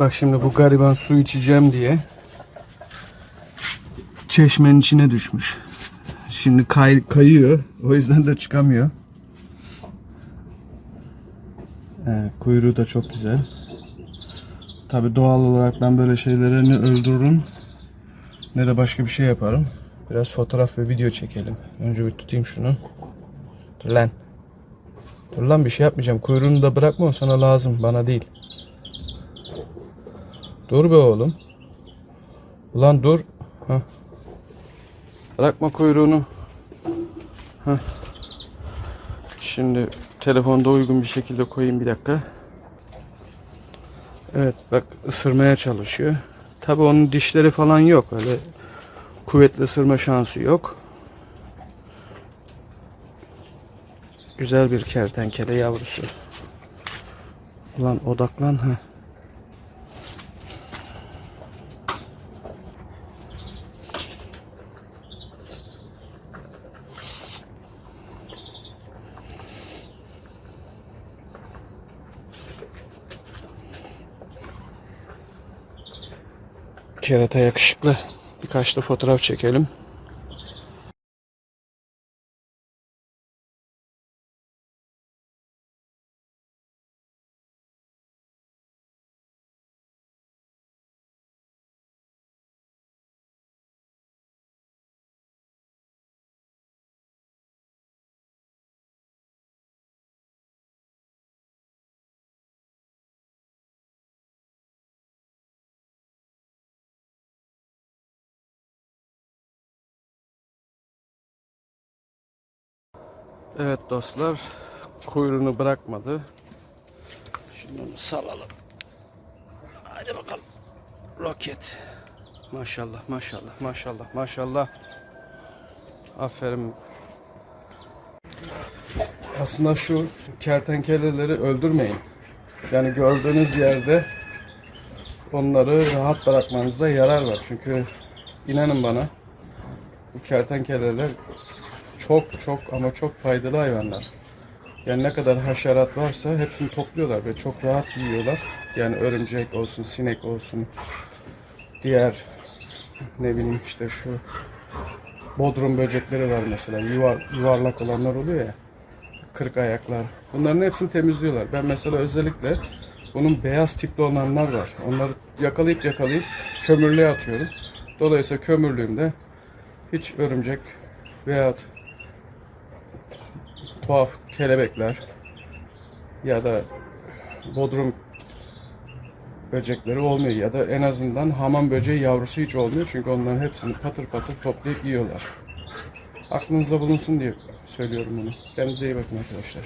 Bak şimdi bu gariban su içeceğim diye çeşmenin içine düşmüş. Şimdi kay, kayıyor. O yüzden de çıkamıyor. Evet, kuyruğu da çok güzel. Tabi doğal olarak ben böyle şeyleri ne öldürürüm ne de başka bir şey yaparım. Biraz fotoğraf ve video çekelim. Önce bir tutayım şunu. Dur lan. Dur lan bir şey yapmayacağım. Kuyruğunu da bırakma o sana lazım. Bana değil. Dur be oğlum. Ulan dur. Hah. Bırakma kuyruğunu. Hah. Şimdi telefonda uygun bir şekilde koyayım bir dakika. Evet bak ısırmaya çalışıyor. Tabi onun dişleri falan yok. Öyle kuvvetli ısırma şansı yok. Güzel bir kertenkele yavrusu. Ulan odaklan ha. Kerata yakışıklı. Birkaç da fotoğraf çekelim. Evet dostlar, kuyruğunu bırakmadı. Şimdi onu salalım. Hadi bakalım. Roket. Maşallah, maşallah, maşallah, maşallah. Aferin. Aslında şu kertenkeleleri öldürmeyin. Yani gördüğünüz yerde onları rahat bırakmanızda yarar var. Çünkü inanın bana bu kertenkeleler çok çok ama çok faydalı hayvanlar. Yani ne kadar haşerat varsa hepsini topluyorlar ve çok rahat yiyorlar. Yani örümcek olsun, sinek olsun, diğer ne bileyim işte şu bodrum böcekleri var mesela yuvar, yuvarlak olanlar oluyor ya kırk ayaklar. Bunların hepsini temizliyorlar. Ben mesela özellikle bunun beyaz tipli olanlar var. Onları yakalayıp yakalayıp kömürlüğe atıyorum. Dolayısıyla kömürlüğümde hiç örümcek veyahut tuhaf kelebekler ya da bodrum böcekleri olmuyor ya da en azından hamam böceği yavrusu hiç olmuyor çünkü onların hepsini patır patır toplayıp yiyorlar. Aklınızda bulunsun diye söylüyorum bunu. Kendinize iyi bakın arkadaşlar.